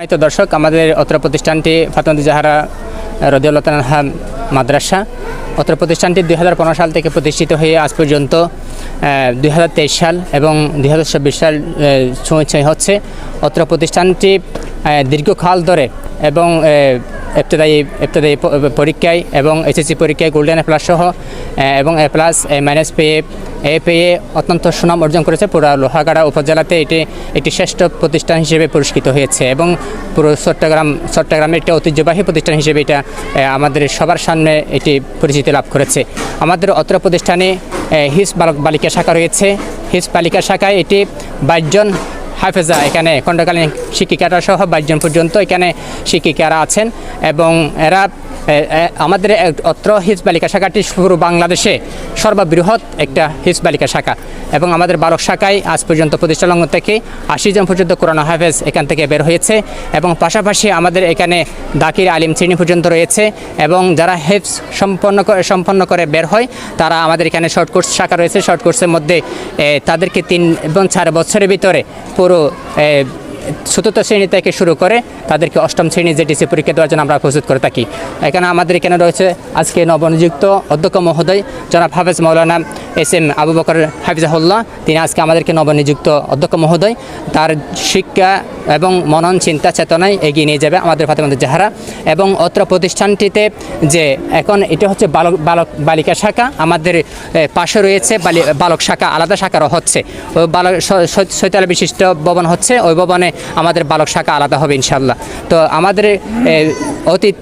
সম্মানিত দর্শক, আমাদের অত্র প্রতিষ্ঠানটি ফাতন্দি জাহারা রদিউল্লাহ মাদ্রাসা। অত্র প্রতিষ্ঠানটি দুই হাজার পনেরো সাল থেকে প্রতিষ্ঠিত হয়ে আজ পর্যন্ত দুই হাজার তেইশ সাল এবং দু হাজার চব্বিশ সাল ছুঁই হচ্ছে। অত্র প্রতিষ্ঠানটি দীর্ঘকাল ধরে এবং এফতেদায়ী এফতেদায়ী পরীক্ষায় এবং এসএসসি পরীক্ষায় গোল্ডেন এ প্লাস সহ এবং এ প্লাস এ মাইনাস পেয়ে এ পেয়ে অত্যন্ত সুনাম অর্জন করেছে। পুরো লোহাগাড়া উপজেলাতে এটি একটি শ্রেষ্ঠ প্রতিষ্ঠান হিসেবে পুরস্কৃত হয়েছে এবং পুরো চট্টগ্রাম, চট্টগ্রামের একটি ঐতিহ্যবাহী প্রতিষ্ঠান হিসেবে এটা আমাদের সবার সামনে এটি পরিচিতি লাভ করেছে। আমাদের অত্র প্রতিষ্ঠানে হিস বালক বালিকা শাখা রয়েছে। হিস বালিকা শাখায় এটি বাইশজন হাফেজা এখানে খণ্ডকালীন শিক্ষিকারা সহ বাইশজন পর্যন্ত এখানে শিক্ষিকারা আছেন এবং এরা আমাদের অত্র হিজ বালিকা শাখাটি পুরো বাংলাদেশে সর্ববৃহৎ একটা হিজ বালিকা শাখা। এবং আমাদের বালক শাখায় আজ পর্যন্ত প্রতিষ্ঠালগ্ন থেকে আশি জন পর্যন্ত কোরআন হাফেজ এখান থেকে বের হয়েছে এবং পাশাপাশি আমাদের এখানে দাকির আলিম শ্রেণি পর্যন্ত রয়েছে এবং যারা হেফস সম্পন্ন করে সম্পন্ন করে বের হয়, তারা আমাদের এখানে শর্ট কোর্স শাখা রয়েছে। শর্ট কোর্সের মধ্যে তাদেরকে তিন এবং চার বছরের ভিতরে পুরো চতুর্থ শ্রেণি থেকে শুরু করে তাদেরকে অষ্টম শ্রেণি জেটিসি পরীক্ষা দেওয়ার জন্য আমরা প্রস্তুত করে থাকি। এখানে আমাদের এখানে রয়েছে আজকে নবনিযুক্ত অধ্যক্ষ মহোদয়, জনাব হাফেজ মৌলানা এস এম আবু বকর হাফিজাহুল্লাহ। তিনি আজকে আমাদেরকে নবনিযুক্ত অধ্যক্ষ মহোদয়। তার শিক্ষা এবং মনন চিন্তা চেতনায় এগিয়ে নিয়ে যাবে আমাদের ফাতেমাদ জাহারা। এবং অত্র প্রতিষ্ঠানটিতে যে এখন এটা হচ্ছে বালক বালক বালিকা শাখা, আমাদের পাশে রয়েছে বালি- বালক শাখা, আলাদা শাখারও হচ্ছে। ওই বালক শৈতাল বিশিষ্ট ভবন হচ্ছে, ওই ভবনে আমাদের বালক শাখা আলাদা হবে ইনশাল্লাহ তো আমাদের অতীতে